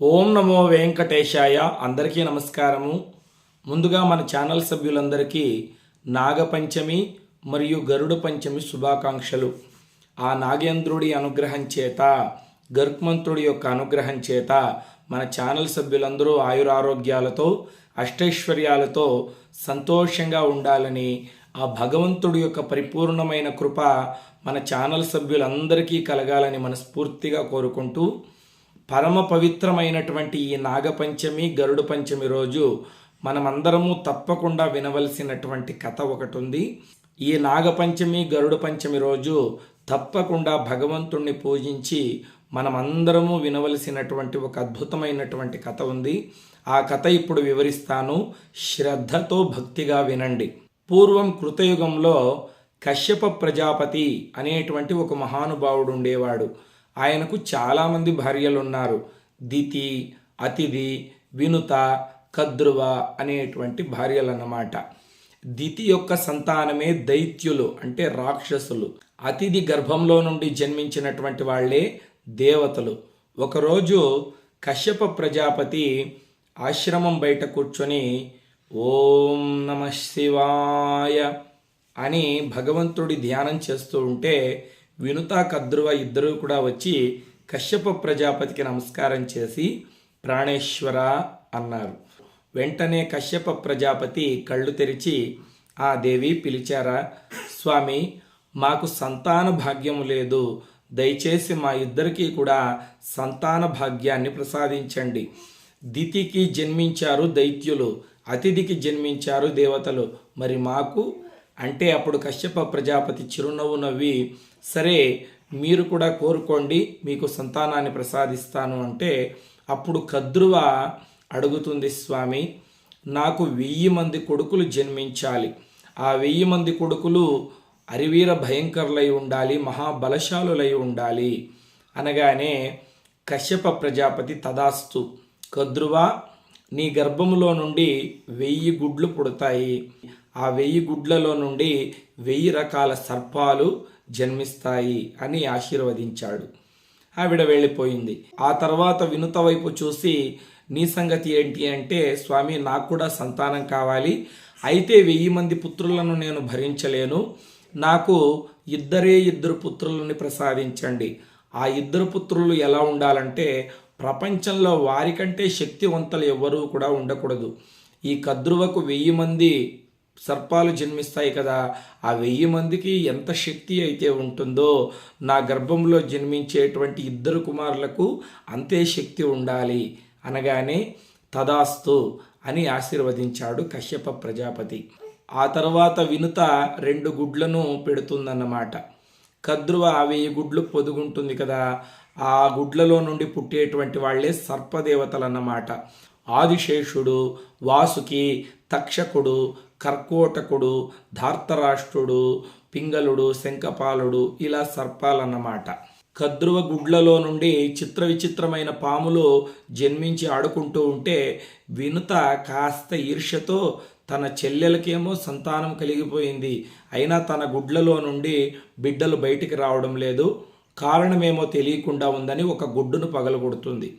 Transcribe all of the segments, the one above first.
ఓం నమో వెంకటేశాయ. అందరికీ నమస్కారము. ముందుగా మన ఛానల్ సభ్యులందరికీ నాగపంచమి మరియు గరుడ పంచమి శుభాకాంక్షలు. ఆ నాగేంద్రుడి అనుగ్రహం చేత గరుక్మంతుడి యొక్క అనుగ్రహం చేత మన ఛానల్ సభ్యులందరూ ఆయురారోగ్యాలతో అష్టైశ్వర్యాలతో సంతోషంగా ఉండాలని ఆ భగవంతుడి యొక్క పరిపూర్ణమైన కృప మన ఛానల్ సభ్యులందరికీ కలగాలని మనస్ఫూర్తిగా కోరుకుంటూ పరమ పవిత్రమైనటువంటి ఈ నాగపంచమి గరుడు పంచమి రోజు మనమందరము తప్పకుండా వినవలసినటువంటి కథ ఒకటి ఉంది ఈ నాగపంచమి గరుడు పంచమి రోజు తప్పకుండా భగవంతుణ్ణి పూజించి మనమందరము వినవలసినటువంటి ఒక అద్భుతమైనటువంటి కథ ఉంది. ఆ కథ ఇప్పుడు వివరిస్తాను. శ్రద్ధతో భక్తిగా వినండి. పూర్వం కృతయుగంలో కశ్యప ప్రజాపతి అనేటువంటి ఒక మహానుభావుడు ఉండేవాడు. ఆయనకు చాలామంది భార్యలు ఉన్నారు దితి అతిథి వినుత కద్రువ అనేటువంటి భార్యలు అన్నమాట దితి యొక్క సంతానమే దైత్యులు అంటే రాక్షసులు. అతిథి గర్భంలో నుండి జన్మించినటువంటి వాళ్ళే దేవతలు. ఒకరోజు కశ్యప ప్రజాపతి ఆశ్రమం బయట కూర్చొని ఓం నమ శివాయ అని భగవంతుడి ధ్యానం చేస్తూ ఉంటే వినుత కద్రువ ఇద్దరూ కూడా వచ్చి కశ్యప ప్రజాపతికి నమస్కారం చేసి ప్రాణేశ్వర అన్నారు. వెంటనే కశ్యప ప్రజాపతి కళ్ళు తెరిచి ఆ దేవి పిలిచారా? స్వామి మాకు సంతాన భాగ్యము లేదు. దయచేసి మా ఇద్దరికీ కూడా సంతాన భాగ్యాన్ని ప్రసాదించండి. దితికి జన్మించారు దైత్యులు అతిథికి జన్మించారు దేవతలు. మరి మాకు అంటే అప్పుడు కశ్యప ప్రజాపతి చిరునవ్వు నవ్వి సరే మీరు కూడా కోరుకోండి మీకు సంతానాన్ని ప్రసాదిస్తాను అంటే అప్పుడు కద్రువ అడుగుతుంది స్వామి నాకు వెయ్యి మంది కొడుకులు జన్మించాలి. ఆ వెయ్యి మంది కొడుకులు అరివీర భయంకరులై ఉండాలి మహాబలశాలులై ఉండాలి అనగానే కశ్యప ప్రజాపతి తదాస్తు కద్రువ నీ గర్భములో నుండి వెయ్యి గుడ్లు పుడతాయి. ఆ వెయ్యి గుడ్లలో నుండి వెయ్యి రకాల సర్పాలు జన్మిస్తాయి అని ఆశీర్వదించాడు. ఆవిడ వెళ్ళిపోయింది. ఆ తర్వాత వినుత వైపు చూసి నీ సంగతి ఏంటి అంటే స్వామి నాకు కూడా సంతానం కావాలి. అయితే వెయ్యి మంది పుత్రులను నేను భరించలేను. నాకు ఇద్దరే ఇద్దరు పుత్రులని ప్రసాదించండి. ఆ ఇద్దరు పుత్రులు ఎలా ఉండాలంటే ప్రపంచంలో వారికంటే శక్తివంతులు ఎవ్వరూ కూడా ఉండకూడదు. ఈ కద్రువకు వెయ్యి మంది సర్పాలు జన్మిస్తాయి కదా ఆ వెయ్యి మందికి ఎంత శక్తి అయితే ఉంటుందో నా గర్భంలో జన్మించేటువంటి ఇద్దరు కుమారులకు అంతే శక్తి ఉండాలి. అనగానే తదాస్తు అని ఆశీర్వదించాడు కశ్యప ప్రజాపతి. ఆ తర్వాత వినుత రెండు గుడ్లను పెడుతుందన్నమాట. కద్రువ వెయ్యి గుడ్లు పొదుగుంటుంది కదా ఆ గుడ్లలో నుండి పుట్టేటువంటి వాళ్ళే సర్పదేవతలన్నమాట. ఆదిశేషుడు వాసుకి తక్షకుడు కర్కోటకుడు ధార్తరాష్ట్రుడు పింగళుడు శంఖపాలుడు ఇలా సర్పాలన్నమాట. కద్రువ గుడ్లలో నుండి చిత్ర విచిత్రమైన పాములు జన్మించి ఆడుకుంటూ ఉంటే వినుత కాస్త ఈర్ష్యతో తన చెల్లెలకేమో సంతానం కలిగిపోయింది. అయినా తన గుడ్లలో నుండి బిడ్డలు బయటికి రావడం లేదు. కారణమేమో తెలియకుండా ఉందని ఒక గుడ్డును పగలగొడుతుంది.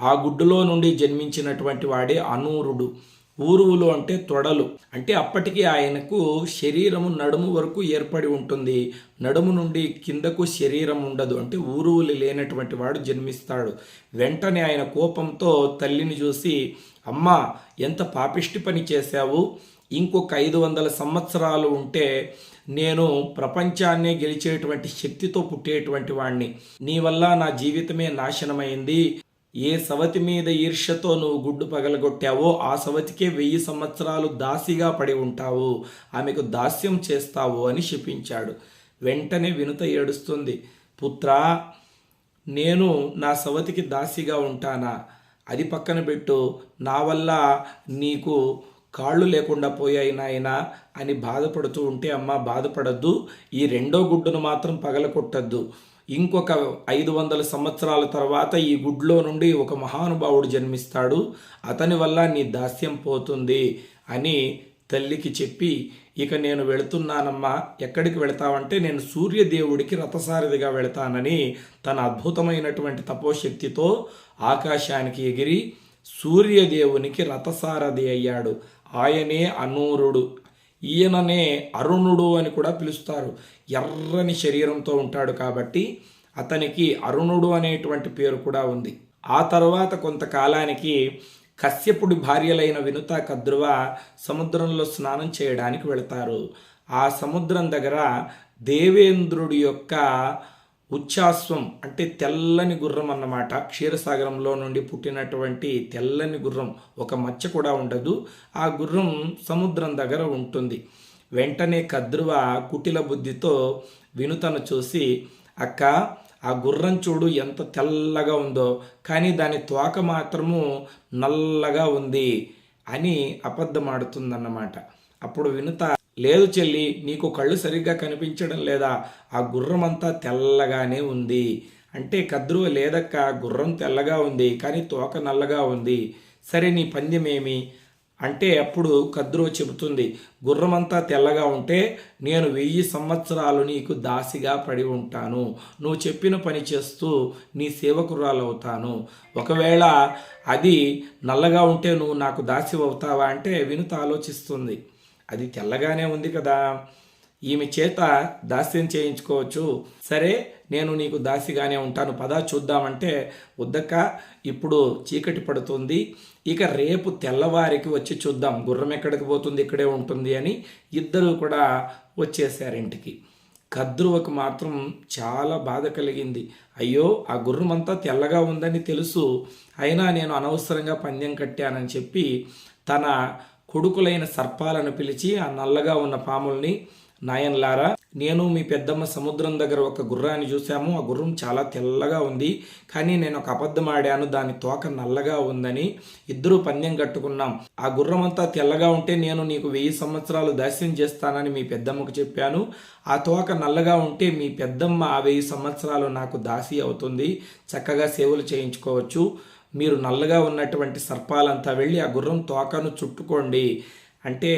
ఆ గుడ్డులో నుండి జన్మించినటువంటి వాడే అనూరుడు. ఊరువులు అంటే తొడలు. అంటే అప్పటికి ఆయనకు శరీరము నడుము వరకు ఏర్పడి ఉంటుంది. నడుము నుండి కిందకు శరీరం ఉండదు. అంటే ఊరువులు లేనటువంటి వాడు జన్మిస్తాడు. వెంటనే ఆయన కోపంతో తల్లిని చూసి అమ్మ ఎంత పాపిష్టి పని చేశావు? ఇంకొక ఐదు వందల సంవత్సరాలు ఉంటే నేను ప్రపంచాన్నే గెలిచేటువంటి శక్తితో పుట్టేటువంటి వాణ్ణి. నీ వల్ల నా జీవితమే నాశనమైంది. ఏ సవతి మీద ఈర్ష్యతో నువ్వు గుడ్డు పగలగొట్టావో ఆ సవతికే వెయ్యి సంవత్సరాలు దాసిగా పడి ఉంటావు. ఆమెకు దాస్యం చేస్తావు అని శపించాడు. వెంటనే వినుత ఏడుస్తుంది. పుత్రా నేను నా సవతికి దాసిగా ఉంటానా? అది పక్కన పెట్టు. నా వల్ల నీకు కాళ్ళు లేకుండా పోయాయి నాయనా అని బాధపడుతూ ఉంటే అమ్మ బాధపడద్దు. ఈ రెండో గుడ్డును మాత్రం పగలకొట్టద్దు ఇంకొక ఐదు వందల సంవత్సరాల తర్వాత ఈ గుడ్లో నుండి ఒక మహానుభావుడు జన్మిస్తాడు. అతని వల్ల నీ దాస్యం పోతుంది అని తల్లికి చెప్పి ఇక నేను వెళుతున్నానమ్మా. ఎక్కడికి వెళతావంటే నేను సూర్యదేవుడికి రథసారథిగా వెళతానని తన అద్భుతమైనటువంటి తపోశక్తితో ఆకాశానికి ఎగిరి సూర్యదేవునికి రథసారథి అయ్యాడు. ఆయనే అనూరుడు ఈయననే అరుణుడు అని కూడా పిలుస్తారు. ఎర్రని శరీరంతో ఉంటాడు కాబట్టి అతనికి అరుణుడు అనేటువంటి పేరు కూడా ఉంది. ఆ తర్వాత కొంతకాలానికి కశ్యపుడి భార్యలైన వినుత కద్రువ సముద్రంలో స్నానం చేయడానికి వెళతారు. ఆ సముద్రం దగ్గర దేవేంద్రుడి యొక్క ఉచ్ఛాస్వం అంటే తెల్లని గుర్రం అన్నమాట. క్షీరసాగరంలో నుండి పుట్టినటువంటి తెల్లని గుర్రం ఒక మచ్చ కూడా ఉండదు. ఆ గుర్రం సముద్రం దగ్గర ఉంటుంది. వెంటనే కద్రువ కుటిల బుద్ధితో వినుతను చూసి అక్క ఆ గుర్రం చూడు ఎంత తెల్లగా ఉందో కానీ దాని తోక మాత్రము నల్లగా ఉంది అని అబద్ధమాడుతుందన్నమాట అప్పుడు వినుత లేదు చెల్లి నీకు కళ్ళు సరిగ్గా కనిపించడం లేదా? ఆ గుర్రం అంతా తెల్లగానే ఉంది. అంటే కద్రువ లేదక్క గుర్రం తెల్లగా ఉంది కానీ తోక నల్లగా ఉంది. సరే నీ పందెమేమి? అంటే అప్పుడు కద్రువ చెబుతుంది గుర్రమంతా తెల్లగా ఉంటే నేను వెయ్యి సంవత్సరాలు నీకు దాసిగా పడి ఉంటాను. నువ్వు చెప్పిన పని చేస్తూ నీ సేవకురాలవుతాను. ఒకవేళ అది నల్లగా ఉంటే నువ్వు నాకు దాసి అవుతావా? అంటే వినుత ఆలోచిస్తుంది. అది తెల్లగానే ఉంది కదా. ఈమె చేత దాస్యం చేయించుకోవచ్చు. సరే నేను నీకు దాసిగానే ఉంటాను. పదా చూద్దామంటే వద్దక్క ఇప్పుడు చీకటి పడుతుంది. ఇక రేపు తెల్లవారికి వచ్చి చూద్దాం. గుర్రం ఎక్కడికి పోతుంది? ఇక్కడే ఉంటుంది అని ఇద్దరు కూడా వచ్చేసారు ఇంటికి. కద్రువకు మాత్రం చాలా బాధ కలిగింది. అయ్యో ఆ గుర్రం అంతా తెల్లగా ఉందని తెలుసు. అయినా నేను అనవసరంగా పందెం కట్టానని చెప్పి తన కొడుకులైన సర్పాలను పిలిచి ఆ నల్లగా ఉన్న పాముల్ని నాయన్లారా నేను మీ పెద్దమ్మ సముద్రం దగ్గర ఒక గుర్రాన్ని చూసాము ఆ గుర్రం చాలా తెల్లగా ఉంది. కానీ నేను ఒక అబద్ధం ఆడాను. దాని తోక నల్లగా ఉందని ఇద్దరూ పందెం కట్టుకున్నాం. ఆ గుర్రం అంతా తెల్లగా ఉంటే నేను నీకు వెయ్యి సంవత్సరాలు దాస్యం చేస్తానని మీ పెద్దమ్మకు చెప్పాను. ఆ తోక నల్లగా ఉంటే మీ పెద్దమ్మ ఆ వెయ్యి సంవత్సరాలు నాకు దాసి అవుతుంది. చక్కగా సేవలు చేయించుకోవచ్చు. మీరు నల్లగా ఉన్నటువంటి సర్పాలంతా వెళ్ళి ఆ గుర్రం తోకను చుట్టుకోండి. అంటే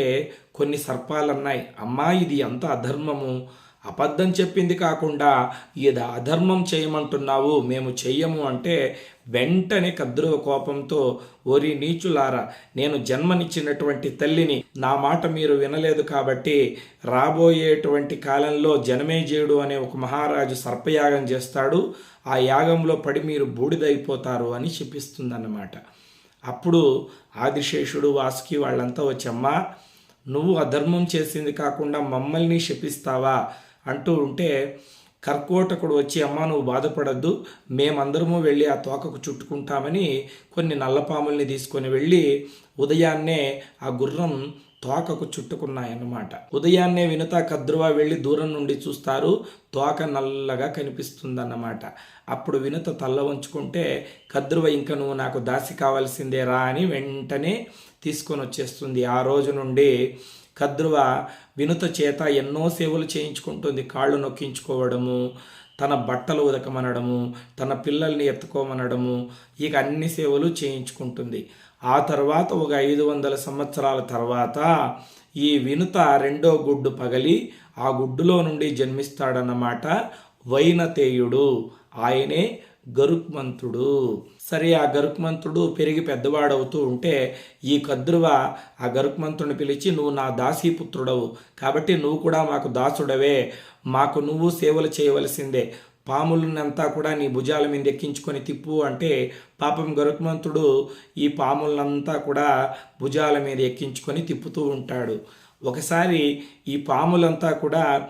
కొన్ని సర్పాలు అన్నాయి అమ్మా ఇది ఎంత అధర్మము. అబద్ధం చెప్పింది కాకుండా ఇది అధర్మం చేయమంటున్నావు. మేము చెయ్యము అంటే వెంటనే కద్రువ కోపంతో ఓరి నీచులారా నేను జన్మనిచ్చినటువంటి తల్లిని నా మాట మీరు వినలేదు కాబట్టి రాబోయేటువంటి కాలంలో జనమేజయుడు అనే ఒక మహారాజు సర్పయాగం చేస్తాడు. ఆ యాగంలో పడి మీరు బూడిదైపోతారు అని చెప్పిస్తుందన్నమాట. అప్పుడు ఆదిశేషుడు వాసుకి వాళ్ళంతా వచ్చమ్మా నువ్వు అధర్మం చేసింది కాకుండా మమ్మల్ని శపిస్తావా? అంటూ ఉంటే కర్కోటకుడు వచ్చి అమ్మ నువ్వు బాధపడద్దు. మేమందరము వెళ్ళి ఆ తోకకు చుట్టుకుంటామని కొన్ని నల్లపాముల్ని తీసుకొని వెళ్ళి ఉదయాన్నే ఆ గుర్రం తోకకు చుట్టుకున్నాయన్నమాట. ఉదయాన్నే వినుత కద్రువ వెళ్ళి దూరం నుండి చూస్తారు. తోక నల్లగా కనిపిస్తుందన్నమాట. అప్పుడు వినుత తల్ల వంచుకుంటే కద్రువ ఇంకా నువ్వు నాకు దాసి కావాల్సిందే రా అని వెంటనే తీసుకొని వచ్చేస్తుంది ఆ రోజు నుండి కద్రువ వినుత చేత ఎన్నో సేవలు చేయించుకుంటుంది. కాళ్ళు నొక్కించుకోవడము తన బట్టలు ఉదకమనడము తన పిల్లల్ని ఎత్తుకోమనడము ఇక అన్ని సేవలు చేయించుకుంటుంది. ఆ తర్వాత ఒక ఐదు వందల సంవత్సరాల తర్వాత ఈ వినుత రెండో గుడ్డు పగలి ఆ గుడ్డులో నుండి జన్మిస్తాడన్నమాట వైనతేయుడు. ఆయనే గరుక్మంతుడు. సరే ఆ గరుక్మంతుడు పెరిగి పెద్దవాడవుతూ ఉంటే ఈ కద్రువ ఆ గరుక్మంతుడిని పిలిచి నువ్వు నా దాసీపుత్రుడవు కాబట్టి నువ్వు కూడా మాకు దాసుడవే. మాకు నువ్వు సేవలు చేయవలసిందే. పాములనంతా కూడా నీ భుజాల మీద ఎక్కించుకొని తిప్పు అంటే పాపం గరుక్మంతుడు ఈ పాములనంతా కూడా భుజాల మీద ఎక్కించుకొని తిప్పుతూ ఉంటాడు. ఒకసారి ఈ పాములంతా కూడా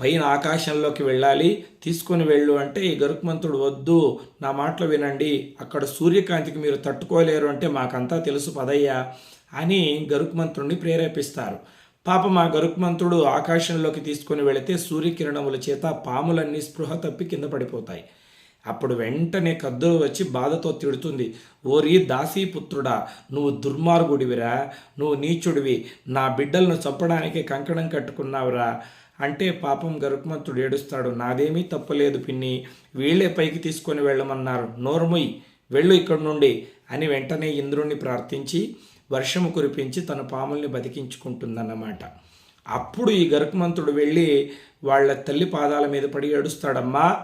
పైన ఆకాశంలోకి వెళ్ళాలి. తీసుకొని వెళ్ళు అంటే ఈ గరుక్మంతుడు వద్దు నా మాటలు వినండి. అక్కడ సూర్యకాంతికి మీరు తట్టుకోలేరు అంటే మాకంతా తెలుసు పదయ్యా అని గరుక్మంతుడిని ప్రేరేపిస్తారు. పాపం మా గరుక్మంతుడు ఆకాశంలోకి తీసుకొని వెళితే సూర్యకిరణముల చేత పాములన్నీ స్పృహ తప్పి కింద పడిపోతాయి. అప్పుడు వెంటనే కద్దులు వచ్చి బాధతో తిడుతుంది. ఓరి దాసీపుత్రుడా నువ్వు దుర్మార్గుడివిరా నువ్వు నీచుడివి. నా బిడ్డలను చంపడానికి కంకణం కట్టుకున్నావురా. అంటే పాపం గరుత్మంతుడు ఏడుస్తాడు నాదేమీ తప్పలేదు పిన్ని వీళ్ళే పైకి తీసుకొని వెళ్ళమన్నారు. నోర్ముయ్ వెళ్ళు ఇక్కడి నుండి అని వెంటనే ఇంద్రుణ్ణి ప్రార్థించి వర్షము కురిపించి తన పాముల్ని బతికించుకుంటుందన్నమాట. అప్పుడు ఈ గరుత్మంతుడు వెళ్ళి వాళ్ళ తల్లి పాదాల మీద పడి ఏడుస్తాడమ్మా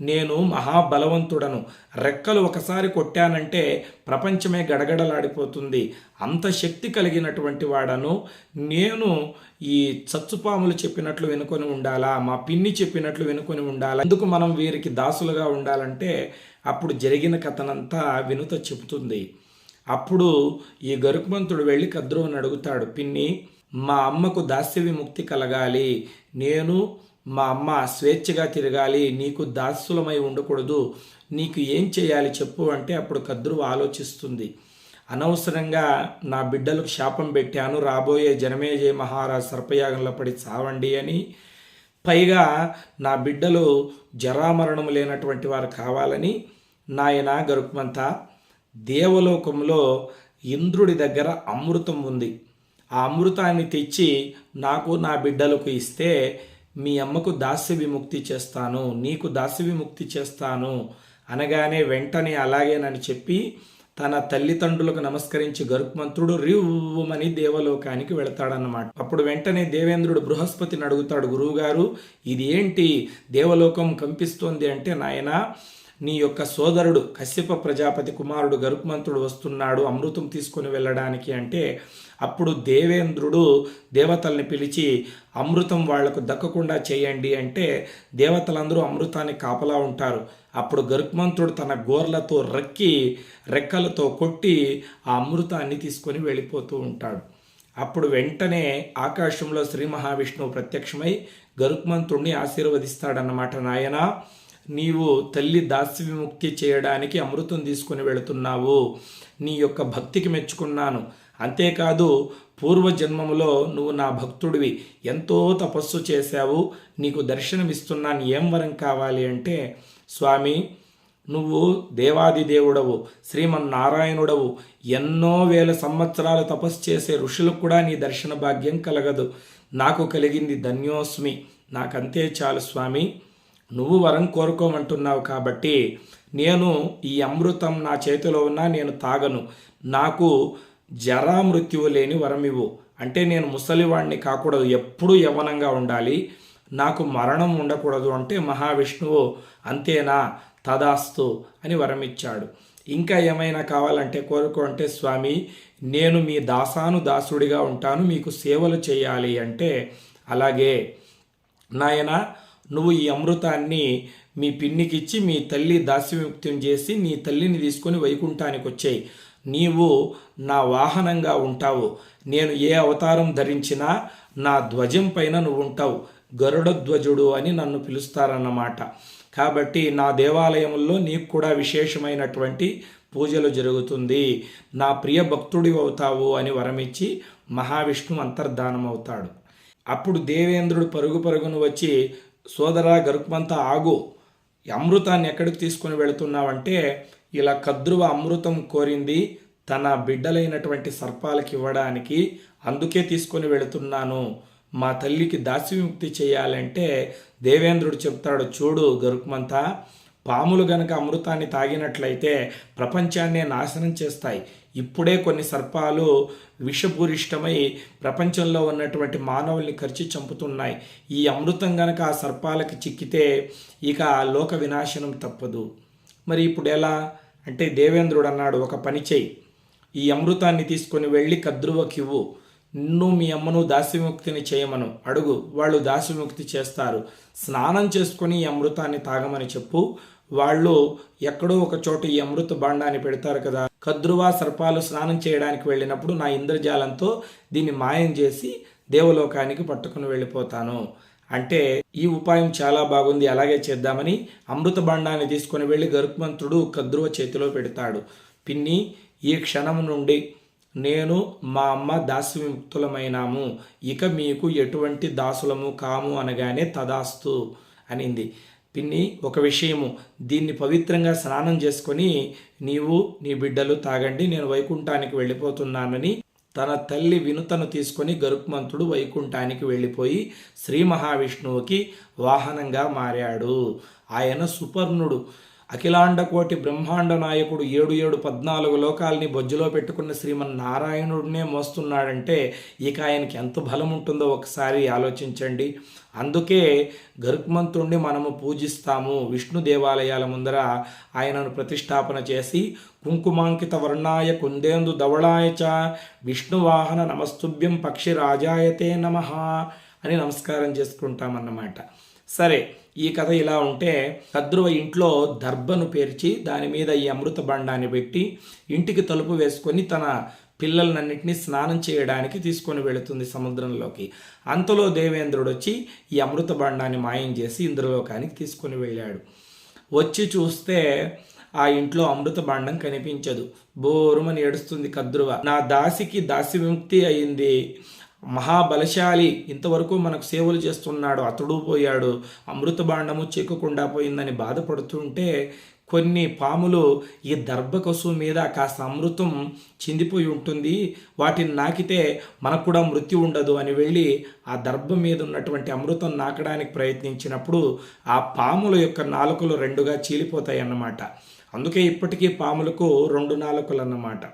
నేను మహాబలవంతుడను. రెక్కలు ఒకసారి కొట్టానంటే ప్రపంచమే గడగడలాడిపోతుంది. అంత శక్తి కలిగినటువంటి వాడను. నేను ఈ చచ్చుపాములు చెప్పినట్లు వినుకొని ఉండాలా? మా పిన్ని చెప్పినట్లు వినుకొని ఉండాలా? ఎందుకు మనం వీరికి దాసులుగా ఉండాలంటే అప్పుడు జరిగిన కథనంతా వినుత చెబుతుంది. అప్పుడు ఈ గరుకుమంతుడు వెళ్ళి కద్రువుని అడుగుతాడు పిన్ని మా అమ్మకు దాస్య విముక్తి కలగాలి. నేను మా అమ్మ స్వేచ్ఛగా తిరగాలి నీకు దాసులమై ఉండకూడదు నీకు ఏం చేయాలి చెప్పు అంటే అప్పుడు కద్రువ ఆలోచిస్తుంది. అనవసరంగా నా బిడ్డలకు శాపం పెట్టాను రాబోయే జనమేజయ మహారాజ్ సర్పయాగంలో పడి చావండి అని. పైగా నా బిడ్డలు జరామరణం లేనటువంటి వారు కావాలని. నాయన గరుక్మంత దేవలోకంలో ఇంద్రుడి దగ్గర అమృతం ఉంది. ఆ అమృతాన్ని తెచ్చి నాకు నా బిడ్డలకు ఇస్తే మీ అమ్మకు దాస్య విముక్తి చేస్తాను నీకు దాస్య విముక్తి చేస్తాను అనగానే వెంటనే అలాగేనని చెప్పి తన తల్లిదండ్రులకు నమస్కరించి గరుక్మంతుడు రివ్వుమని దేవలోకానికి వెళతాడన్నమాట. అప్పుడు వెంటనే దేవేంద్రుడు బృహస్పతిని అడుగుతాడు గురువుగారు ఇది ఏంటి? దేవలోకం కంపిస్తోంది అంటే నాయనా నీ యొక్క సోదరుడు కశ్యప ప్రజాపతి కుమారుడు గరుక్మంతుడు వస్తున్నాడు అమృతం తీసుకొని వెళ్ళడానికి అంటే అప్పుడు దేవేంద్రుడు దేవతల్ని పిలిచి అమృతం వాళ్ళకు దక్కకుండా చేయండి అంటే దేవతలందరూ అమృతాన్ని కాపలా ఉంటారు. అప్పుడు గరుక్మంతుడు తన గోర్లతో రక్కి రెక్కలతో కొట్టి ఆ అమృతాన్ని తీసుకొని వెళ్ళిపోతూ ఉంటాడు. అప్పుడు వెంటనే ఆకాశంలో శ్రీ మహావిష్ణువు ప్రత్యక్షమై గరుక్మంతుడిని ఆశీర్వదిస్తాడన్నమాట. నాయనా నీవు తల్లి దాస్య విముక్తి చేయడానికి అమృతం తీసుకుని వెళుతున్నావు. నీ యొక్క భక్తికి మెచ్చుకున్నాను. అంతేకాదు పూర్వజన్మములో నువ్వు నా భక్తుడివి. ఎంతో తపస్సు చేశావు. నీకు దర్శనమిస్తున్నాను ఏం వరం కావాలి అంటే స్వామి నువ్వు దేవాది దేవుడవు శ్రీమన్నారాయణుడవు. ఎన్నో వేల సంవత్సరాలు తపస్సు చేసే ఋషులకు కూడా నీ దర్శన భాగ్యం కలగదు. నాకు కలిగింది ధన్యోస్మి. నాకంతే చాలు స్వామి. నువ్వు వరం కోరుకోమంటున్నావు కాబట్టి నేను ఈ అమృతం నా చేతిలో ఉన్నా నేను తాగను. నాకు జరా మృత్యువు లేని వరం ఇవ్వు. అంటే నేను ముసలివాణ్ణి కాకూడదు. ఎప్పుడూ యవనంగా ఉండాలి. నాకు మరణం ఉండకూడదు అంటే మహావిష్ణువు అంతేనా? తదాస్తు అని వరం ఇచ్చాడు. ఇంకా ఏమైనా కావాలంటే కోరుకో అంటే స్వామి నేను మీ దాసాను దాసుడిగా ఉంటాను. మీకు సేవలు చేయాలి అంటే అలాగే. నాయన నువ్వు ఈ అమృతాన్ని మీ పిన్నికిచ్చి మీ తల్లి దాస్యముక్తం చేసి నీ తల్లిని తీసుకొని వైకుంఠానికి వచ్చాయి నీవు నా వాహనంగా ఉంటావు. నేను ఏ అవతారం ధరించినా నా ధ్వజం పైన నువ్వు ఉంటావు గరుడ ధ్వజుడు అని నన్ను పిలుస్తారన్నమాట. కాబట్టి నా దేవాలయంలో నీకు కూడా విశేషమైనటువంటి పూజలు జరుగుతుంది. నా ప్రియ భక్తుడి అవుతావు అని వరమిచ్చి మహావిష్ణువు అంతర్ధానం అవుతాడు అప్పుడు దేవేంద్రుడు పరుగు పరుగును వచ్చి సోదర గరుక్మంతా ఆగు. అమృతాన్ని ఎక్కడికి తీసుకుని వెళుతున్నావంటే ఇలా కద్రువ అమృతం కోరింది తన బిడ్డలైనటువంటి సర్పాలకి ఇవ్వడానికి అందుకే తీసుకొని వెళుతున్నాను. మా తల్లికి దాస్యవిముక్తి చేయాలంటే దేవేంద్రుడు చెప్తాడు చూడు గరుక్మంతా పాములు గనక అమృతాన్ని తాగినట్లయితే ప్రపంచాన్నే నాశనం చేస్తాయి. ఇప్పుడే కొన్ని సర్పాలు విషభూరిష్టమై ప్రపంచంలో ఉన్నటువంటి మానవుల్ని ఖర్చు చంపుతున్నాయి. ఈ అమృతం గనక ఆ సర్పాలకి చిక్కితే ఇక ఆ లోక వినాశనం తప్పదు. మరి ఇప్పుడు ఎలా? అంటే దేవేంద్రుడు అన్నాడు ఒక పని చేయి. ఈ అమృతాన్ని తీసుకొని వెళ్ళి కద్రువకివ్వు. నిన్ను మీ అమ్మను దాస్యముక్తిని చేయమను. అడుగు వాళ్ళు దాస్యముక్తి చేస్తారు. స్నానం చేసుకొని ఈ అమృతాన్ని తాగమని చెప్పు. వాళ్ళు ఎక్కడో ఒక చోట ఈ అమృత బాండాన్ని పెడతారు కదా. కద్రువా సర్పాలు స్నానం చేయడానికి వెళ్ళినప్పుడు నా ఇంద్రజాలంతో దీన్ని మాయం చేసి దేవలోకానికి పట్టుకుని వెళ్ళిపోతాను. అంటే ఈ ఉపాయం చాలా బాగుంది అలాగే చేద్దామని అమృత బాండాన్ని తీసుకుని వెళ్ళి గరుత్మంతుడు కద్రువ చేతిలో పెడతాడు. పిన్ని ఈ క్షణం నుండి నేను మా అమ్మ దాస్యముక్తులమైనాము ఇక మీకు ఎటువంటి దాసులము కాము అనగానే తదాస్తు అనింది. పిన్ని ఒక విషయము. దీన్ని పవిత్రంగా స్నానం చేసుకొని నీవు నీ బిడ్డలు తాగండి నేను వైకుంఠానికి వెళ్ళిపోతున్నానని తన తల్లి వినుతను తీసుకొని గరుక్మంతుడు వైకుంఠానికి వెళ్ళిపోయి శ్రీ మహావిష్ణువుకి వాహనంగా మారాడు. ఆయన సుపర్ణుడు. అఖిలాండ కోటి బ్రహ్మాండ నాయకుడు ఏడు ఏడు పద్నాలుగు లోకాల్ని బొజ్జులో పెట్టుకున్న శ్రీమన్నారాయణుడినే మోస్తున్నాడంటే ఇక ఆయనకి ఎంత బలం ఉంటుందో ఒకసారి ఆలోచించండి. అందుకే గరుక్మంతుణ్ణి మనము పూజిస్తాము. విష్ణు దేవాలయాల ముందర ఆయనను ప్రతిష్టాపన చేసి కుంకుమాంకిత వర్ణాయ కుందేందు ధవళాయ చ విష్ణువాహన నమస్తుభ్యం పక్షి రాజాయతే నమ అని నమస్కారం చేసుకుంటామన్నమాట. సరే ఈ కథ ఇలా ఉంటే కద్రువ ఇంట్లో దర్భను పేర్చి దాని మీద ఈ అమృత బండాన్ని పెట్టి ఇంటికి తలుపు వేసుకొని తన పిల్లలన్నింటినీ స్నానం చేయడానికి తీసుకొని వెళుతుంది సముద్రంలోకి. అంతలో దేవేంద్రుడు వచ్చి ఈ అమృత బండాన్ని మాయం చేసి ఇంద్రలోకానికి తీసుకొని వెళ్ళాడు. వచ్చి చూస్తే ఆ ఇంట్లో అమృత బాండం కనిపించదు. బోరుమని ఏడుస్తుంది కద్రువ. నా దాసికి దాసి విముక్తి అయింది. మహాబలశాలి. ఇంతవరకు మనకు సేవలు చేస్తున్నాడు అతడు పోయాడు అమృత బాండము చిక్కకుండా పోయిందని బాధపడుతుంటే కొన్ని పాములు ఈ దర్భకసు మీద కాస్త అమృతం చిందిపోయి ఉంటుంది. వాటిని నాకితే మనకు కూడా మృత్యు ఉండదు అని వెళ్ళి ఆ దర్భ మీద ఉన్నటువంటి అమృతం నాకడానికి ప్రయత్నించినప్పుడు ఆ పాముల యొక్క నాలుకలు రెండుగా చీలిపోతాయి అన్నమాట అందుకే ఇప్పటికీ పాములకు రెండు నాలుకలు అన్నమాట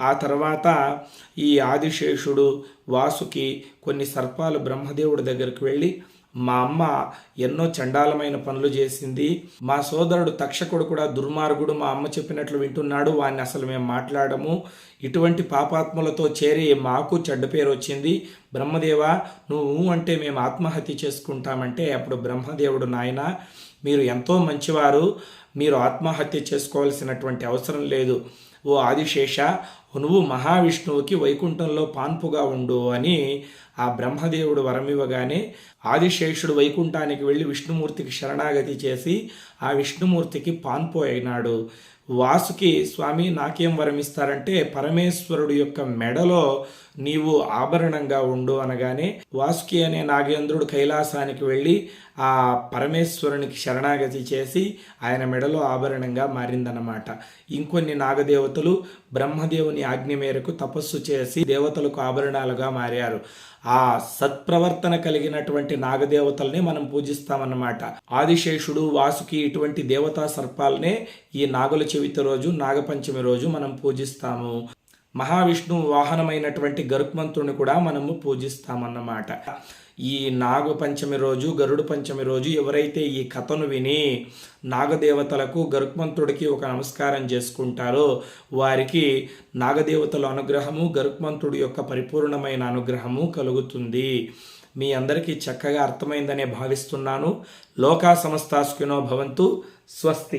ఆ తర్వాత ఈ ఆదిశేషుడు వాసుకి కొన్ని సర్పాలు బ్రహ్మదేవుడి దగ్గరికి వెళ్ళి మా అమ్మ ఎన్నో చండాలమైన పనులు చేసింది. మా సోదరుడు తక్షకుడు కూడా దుర్మార్గుడు. మా అమ్మ చెప్పినట్లు వింటున్నాడు. వాడిని అసలు మేము మాట్లాడము. ఇటువంటి పాపాత్ములతో చేరి మాకు చెడ్డ పేరు వచ్చింది. బ్రహ్మదేవ నువ్వు అంటే మేము ఆత్మహత్య చేసుకుంటామంటే అప్పుడు బ్రహ్మదేవుడు నాయన మీరు ఎంతో మంచివారు. మీరు ఆత్మహత్య చేసుకోవాల్సినటువంటి అవసరం లేదు. ఓ ఆదిశేష నువ్వు మహావిష్ణువుకి వైకుంఠంలో పాన్పుగా ఉండు అని ఆ బ్రహ్మదేవుడు వరమివ్వగానే ఆదిశేషుడు వైకుంఠానికి వెళ్ళి విష్ణుమూర్తికి శరణాగతి చేసి ఆ విష్ణుమూర్తికి పాన్పు అయినాడు. వాసుకి స్వామి నాకేం వరమిస్తారంటే పరమేశ్వరుడు యొక్క మెడలో నీవు ఆభరణంగా ఉండు అనగానే వాసుకి అనే నాగేంద్రుడు కైలాసానికి వెళ్ళి ఆ పరమేశ్వరునికి శరణాగతి చేసి ఆయన మెడలో ఆభరణంగా మారిందన్నమాట. ఇంకొన్ని నాగదేవతలు బ్రహ్మదేవుని ఆజ్ఞ మేరకు తపస్సు చేసి దేవతలకు ఆభరణాలుగా మారారు. ఆ సత్ప్రవర్తన కలిగినటువంటి నాగదేవతల్ని మనం పూజిస్తామన్నమాట. ఆదిశేషుడు వాసుకి ఇటువంటి దేవతా సర్పాలనే ఈ నాగుల చవితి రోజు నాగపంచమి రోజు మనం పూజిస్తాము. మహావిష్ణువు వాహనమైనటువంటి గరుక్మంతుని కూడా మనము పూజిస్తామన్నమాట. ఈ నాగ పంచమి రోజు గరుడు పంచమి రోజు ఎవరైతే ఈ కథను విని నాగదేవతలకు గరుక్మంతుడికి ఒక నమస్కారం చేసుకుంటారో వారికి నాగదేవతల అనుగ్రహము గరుక్మంతుడి యొక్క పరిపూర్ణమైన అనుగ్రహము కలుగుతుంది. మీ అందరికీ చక్కగా అర్థమైందనే భావిస్తున్నాను. లోకా సంస్థాస్కినో భవంతు. స్వస్తి.